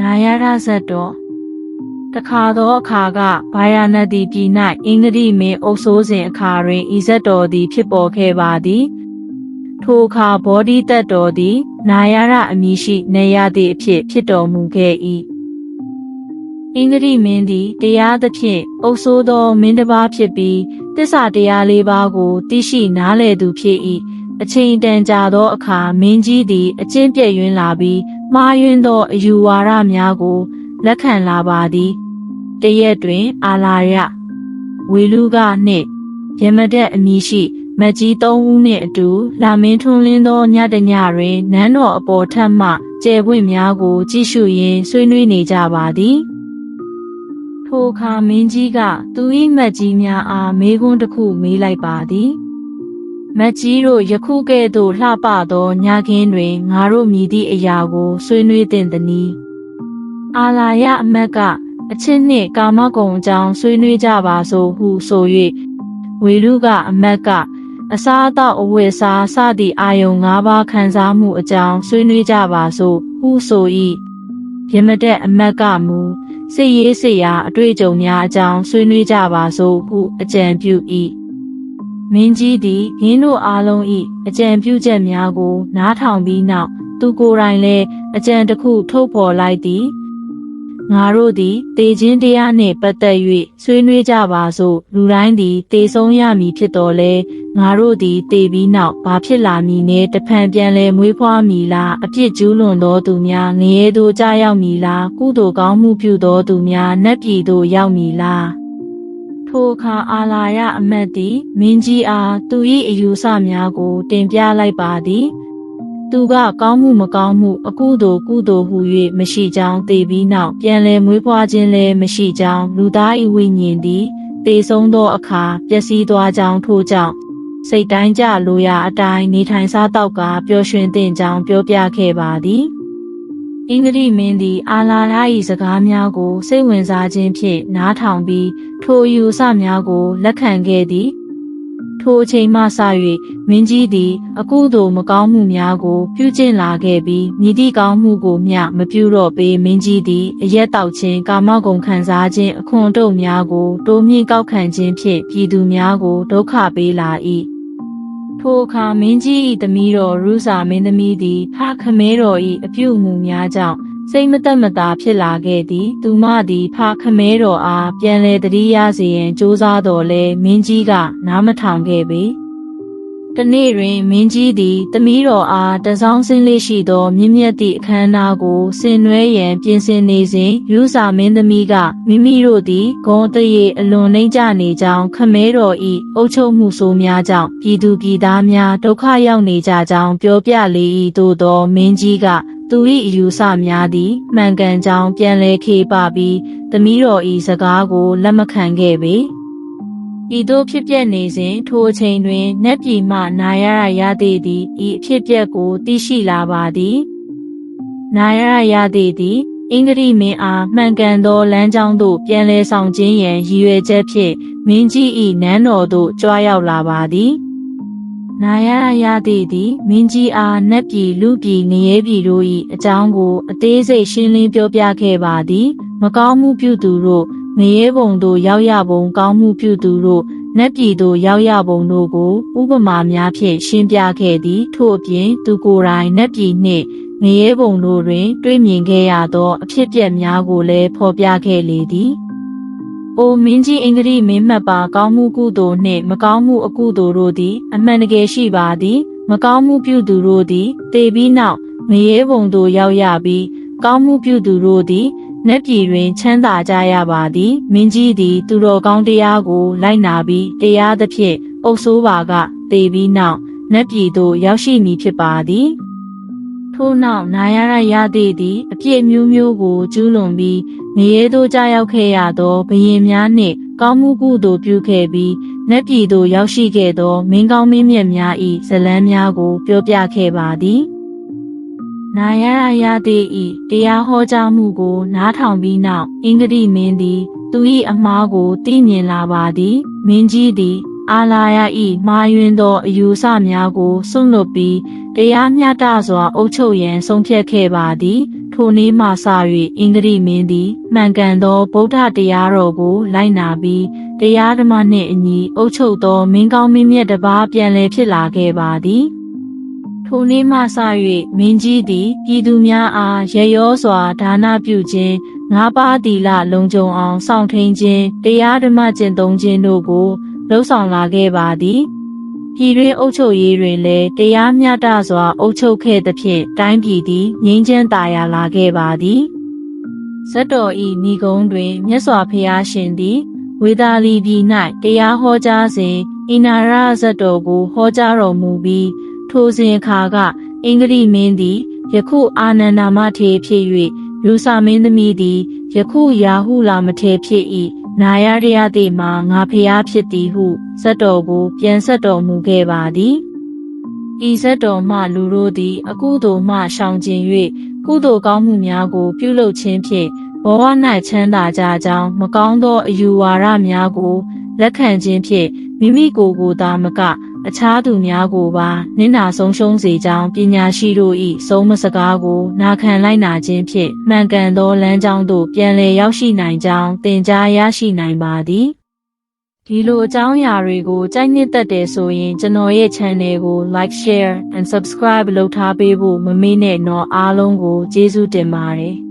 နာယရဇတ်တော်တခါသောအခါကဗာယာနတိပြည်၌အင်္ဂရိမင်းအုပ်စိုးစဉ်အခါတွင်ဤဇတ်တော်သည် ဖြစ်ပေါ်ခဲ့ပါသည်ထိုအခါဘောဓိတတ်တော်သည် နာယရအမည်ရှိနေရသည့်အဖြစ်ဖြစ်တော်မူခဲ့၏အင်္ဂရိမင်းသည်တရားသဖြင့်အုပ်စိုးသောမင်းတစ်ပါးဖြစ်ပြီးတစ္ဆာတရားလေးပါးကိုသိရှိနားလည်သူဖြစ်၏ အချိန်တန်ကြာသောအခါမင်းကြီးသည် အကျင့်ပြည့်ယွင်းလာပြီးမှားယွင်းသောအယူဝါဒများကို လက်ခံလာပါသည်တရက်တွင် အာလာရဝေလူကနှင့်ယမဒက်အမည်ရှိမတ်ကြီးသုံးဦးနှင့်အတူလာမင်းထွန်းလင်းသောညတညတွင်နန်းတော်အပေါ်ထပ်မှကျဲပွင့်များကို ကြည့်ရှုရင်းဆွေးနွေးနေကြပါသည်ထိုအခါမင်းကြီးကသူ၏မတ်ကြီးများအားမေးခွန်းတစ်ခုမေးလိုက်ပါသည် မတ်ကြီးတို့ယခုကဲ့သို့လှပသောညခင်းတွင်ငါတို့မြည်သည့်အရာကိုဆွေးနွေးသင့်သည်။အာလာယအမတ်ကအချင်းနှင့်ကာမဂုဏ်အကြောင်းဆွေးနွေးကြပါစို့ဟုဆို၍ဝေလူကအမတ်ကအစားအသောက်အဝတ်စားစသည့်အာယုံ၅ပါးခံစားမှုအကြောင်းဆွေးနွေးကြပါစို့ဟုဆို၏ယမတက်အမတ်ကမူစိတ်ရေးစိတ်ရာအတွေ့အကြုံများအကြောင်းဆွေးနွေးကြပါစို့ဟုအကြံပြု၏ မင်းကြီးသည်ရင်းတို့အားလုံး၏အကြံပြုချက်များကို နားထောင်ပြီးနောက်သူကိုယ်တိုင်လည်းအကြံတစ်ခုထုတ်ဖော်လိုက်သည်ငါတို့သည်တေခြင်းတရားနှင့်ပတ်သက်၍ဆွေးနွေးကြပါစို့လူတိုင်းသည်တေဆုံးရမည်ဖြစ်တော်လဲငါတို့သည်တေပြီးနောက်ဘာဖြစ်လာမည်နည်းတဖန်ပြန်လဲမွေးဖွားမည်လားအပြစ်ကျူးလွန်သောသူများငရဲသို့ကြာရောက်မည်လားကုသိုလ်ကောင်းမှုပြုသောသူများနတ်ပြည်သို့ရောက်မည်လား ထိုအခါအာလာယအမတ်သည်မင်းကြီးအားသူ၏အယူဆများကို တင်ပြလိုက်ပါသည်သူကကောင်းမှုမကောင်းမှုအကုသိုလ်ကုသိုလ်ဟု၍မရှိကြောင်းသိပြီးနောက်ပြန်လည်မွေးဖွားခြင်းလည်းမရှိကြောင်းလူသား၏ဝိညာဉ်သည်သေဆုံးသောအခါပျက်စီးသွားကြောင်းထို့ကြောင့်စိတ်တိုင်းကြလိုရာအတိုင်းနေထိုင်စားတောက်ကပျော်ရွှင်သင့်ကြောင်းပြောပြခဲ့ပါသည် အင်္ဂရိမင်းသည် အာလာရ၏စကားများကို စိတ်ဝင်စားခြင်းဖြင့် နားထောင်ပြီး ထိုအယူအဆများကို လက်ခံခဲ့သည်ထိုအချိန်မှစ၍မင်းကြီးသည် အကုသိုလ်မကောင်းမှုများကို ပြုကျင့်လာခဲ့ပြီးမြည်သည့်ကောင်းမှုကိုမျှမပြုတော့ပေမင်းကြီးသည်အရက်တောက်ခြင်းကာမဂုဏ်ခံစားခြင်းအခွန်တုပ်များကို တိုးမြင့်ကောက်ခံခြင်းဖြင့်ပြည်သူများကိုဒုက္ခပေးလာ၏ ထိုအခါမင်းကြီး၏သမီးတော်ရုစာမင်းသမီးသည်ဖခမဲတော်၏အပြုအမူများကြောင့်စိတ်မသက်မသာဖြစ်လာခဲ့သည် သူမသည်ဖခမဲတော်အားပြန်လဲတတိယစေရန်စ조사တော်လဲမင်းကြီးကနားမထောင်ခဲ့ပေ တနေ့တွင်မင်းကြီးသည်သမီးတော်အားတစောင်းစင်းလေးရှိသောမြင့်မြတ်သည့်အခမ်းအနားကိုဆင်နွှဲရန်ပြင်ဆင်နေစဉ်ယူစာမင်းသမီးကမိမိတို့သည်ဂုံတရေအလွန်နှိမ့်ကြနေကြောင်းခမဲတော်၏အုပ်ချုပ်မှုဆိုးများကြောင့်ပြည်သူပြည်သားများဒုက္ခရောက်နေကြကြောင်းပြောပြလေ၏သို့သောမင်းကြီးကသူ၏အယူဆများသည်မှန်ကန်ကြောင်းပြန်လဲခေပပြီးသမီးတော်၏စကားကိုလက်မခံခဲ့ပေ ဤသို့ဖြစ်ပျက်နေစဉ်ထိုအချိန်တွင်နတ်ပြည်မှနာရရရသေးသည်ဤအဖြစ်ပျက်ကိုသိရှိလာပါသည်နာရရရသေးသည်အင်္ဂရိမင်းအားမှန်ကန်သောလမ်းကြောင်းသို့ပြန်လဲဆောင်ခြင်းရန်ရည်ရွယ်ချက်ဖြင့်မင်းကြီး၏နန်းတော်သို့ကြွားရောက်လာပါသည်နာယရရသည်သည်မင်းကြီးအားနတ်ပြည်လူပြည်ငရဲပြည်တို့၏အကြောင်းကို အသေးစိတ်ရှင်းလင်းပြောပြခဲ့ပါသည် မကောင်းမှုပြုသူတို့ ငရဲဘုံသို့ရောက်ရပုံကောင်းမှုပြုသူတို့နတ်ပြည်သို့ရောက်ရပုံတို့ကိုဥပမာများဖြင့်ရှင်းပြခဲ့သည်ထို့အပြင်သူကိုယ်တိုင်နတ်ပြည်နှင့်ငရဲဘုံတို့တွင် တွေ့မြင်ခဲ့ရသောအဖြစ်အပျက်များကိုလည်းဖော်ပြခဲ့လေသည်။အိုမင်းကြီးအင်္ဂရိမင်းမှတ်ပါကောင်းမှုကုသိုလ်နှင့်မကောင်းမှုအကုသိုလ်တို့သည် အမှန်တကယ်ရှိပါသည်မကောင်းမှုပြုသူတို့သည်တေပြီးနောက်ငရဲဘုံသို့ရောက်ရပြီးကောင်းမှုပြုသူတို့သည် နတ်ပြည်တွင်ချမ်းသာကြရပါသည်မင်းကြီးသည် သူတော်ကောင်းတရားကို လိုက်နာပြီးတရားသဖြင့်အုပ်ဆိုးပါကတေပြီးနောက်နတ်ပြည်သို့ရောက်ရှိမည်ဖြစ်ပါသည်ထို့နောက်နာယရရသည်သည်အပြည့်မျိုးမျိုးကိုကျူးလွန်ပြီးငရဲသို့ကြာရောက်ခဲ့ရသောဘယင်များနှင့်ကောင်းမှုကုသိုလ်ပြုခဲ့ပြီးနတ်ပြည်သို့ရောက်ရှိခဲ့သောမင်းကောင်းမင်းမြတ်များ၏ဇလန်းများကိုပြောပြခဲ့ပါသည် နာယရရသည်ဤတရားဟောကြားမှုကို နားထောင်ပြီးနောက်အင်္ဂရိမင်းသည် သူ၏အမားကိုသိမြင်လာပါသည်မင်းကြီးသည် အာလာယဤမာယွင်သောအယူဆများကိုစွန့်လွတ်ပြီးတရားမျှတစွာ အုပ်ချုပ်ရန်ဆုံးဖြတ်ခဲ့ပါသည် ထိုထိုနေ့မှစ၍အင်္ဂရိမင်းသည်မှန်ကန်သောဗုဒ္ဓတရားတော်ကို လိုက်နာပြီးတရားဓမ္မနှင့်အညီအုပ်ချုပ်သောမင်းကောင်းမင်းမြတ်တစ်ပါးပြန်လည်ဖြစ်လာခဲ့ပါသည် ထိုနေ့မှစ၍မင်းကြီးသည်ပြည်သူများအားရရောစွာဒါနပြုခြင်းငါးပါးသီလလုံခြုံအောင်စောင့်ထိန်ခြင်းတရားဓမ္မကျင့်သုံးခြင်းတို့ကိုလှုံ့ဆော်လာခဲ့ပါသည်ပြည်တွင်းအုပ်ချုပ်ရေးတွင်လည်းတရားမျှတစွာအုပ်ချုပ်ခဲ့သဖြင့်တိုင်းပြည်သည်ငြိမ်းချမ်းသာယာလာခဲ့ပါသည်ဇတ်တော်ဤဏီကုံတွင်မြတ်စွာဘုရားရှင်သည်ဝေသာလီပြည်၌တရားဟောကြားစဉ်ဣနာရဇတ်တော်ကိုဟောကြားတော်မူပြီး ထိုစဉ်အခါကအင်္ဂလိမင်းသည်ယခုအာနန္ဒာမထေဖြစ်၍လူစာမင်းသမီးသည်ယခုယာဟုလာမထေဖြစ်၏နာယရရတိမှာငါဖျားဖြစ်သည်ဟုဇတ်တော်ကို ပြန်ဆက်တော်မူခဲ့ပါသည်ဤဇတ်တော်မှလူတို့သည် အကုသိုလ်မှရှောင်ကျင်၍ကုသိုလ်ကောင်းမှုများကို ပြုလုပ်ခြင်းဖြင့်ဘဝ၌ချမ်းသာကြကြောင်းမကောင်းသောအယူဝါဒများကို လက်ခံခြင်းဖြင့်မိမိကိုယ်ကိုယ်သာမက အခြားသူများကိုပါနင့်နာဆုံးရှုံးစေကြောင်းပညာရှိတို့၏ဆုံးမစကားကိုနာခံလိုက်နာခြင်းဖြင့်မှန်ကန်သောလမ်းကြောင်းသို့ပြန်လည်ရောက်ရှိနိုင်ကြောင်းသင်ကြားရရှိနိုင်ပါသည်ဒီလိုအကြောင်းအရာတွေကိုကြိုက်နှစ်သက်တယ်ဆိုရင်ကျွန်တော်ရဲ့ channel ကို like share and subscribe လုပ်ထားပေးဖို့မမေ့နဲ့တော့အားလုံးကိုကျေးဇူးတင်ပါတယ်